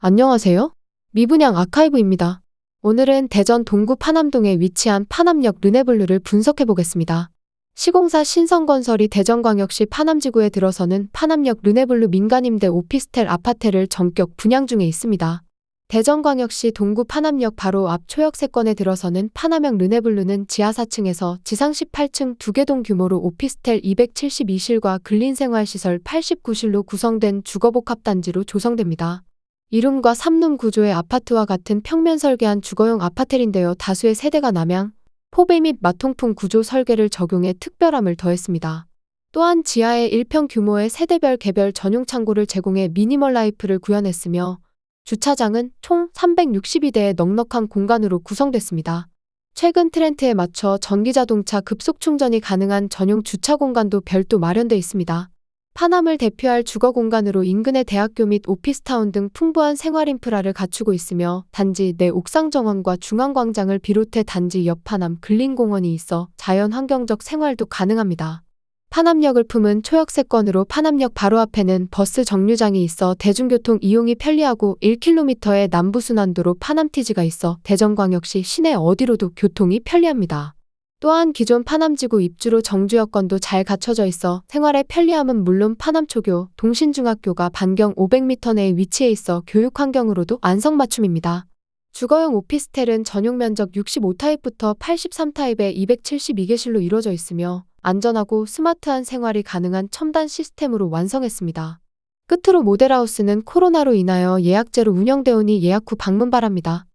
안녕하세요. 미분양 아카이브입니다. 오늘은 대전 동구 파남동에 위치한 파남역 르네블루를 분석해 보겠습니다. 시공사 신성건설이 대전광역시 파남지구에 들어서는 파남역 르네블루 민간임대 오피스텔 아파트를 전격 분양 중에 있습니다. 대전광역시 동구 파남역 바로 앞 초역세권에 들어서는 파남역 르네블루는 지하 4층에서 지상 18층 두개동 규모로 오피스텔 272실과 근린생활시설 89실로 구성된 주거복합단지로 조성됩니다. 이룸과 3룸 구조의 아파트와 같은 평면 설계한 주거용 아파텔인데요. 다수의 세대가 남향, 포배 및 마통풍 구조 설계를 적용해 특별함을 더했습니다. 또한 지하에 1평 규모의 세대별 개별 전용 창고를 제공해 미니멀 라이프를 구현했으며 주차장은 총 362대의 넉넉한 공간으로 구성됐습니다. 최근 트렌드에 맞춰 전기자동차 급속 충전이 가능한 전용 주차 공간도 별도 마련돼 있습니다. 파남을 대표할 주거 공간으로 인근의 대학교 및 오피스타운 등 풍부한 생활 인프라를 갖추고 있으며 단지 내 옥상 정원과 중앙 광장을 비롯해 단지 옆 파남 근린공원이 있어 자연 환경적 생활도 가능합니다. 파남역을 품은 초역세권으로 파남역 바로 앞에는 버스 정류장이 있어 대중교통 이용이 편리하고 1km의 남부순환도로 파남티지가 있어 대전광역시 시내 어디로도 교통이 편리합니다. 또한 기존 파남지구 입주로 정주 여건도 잘 갖춰져 있어 생활의 편리함은 물론 파남초교, 동신중학교가 반경 500m 내에 위치해 있어 교육 환경으로도 안성맞춤입니다. 주거용 오피스텔은 전용 면적 65타입부터 83타입의 272개실로 이루어져 있으며 안전하고 스마트한 생활이 가능한 첨단 시스템으로 완성했습니다. 끝으로 모델하우스는 코로나로 인하여 예약제로 운영되오니 예약 후 방문 바랍니다.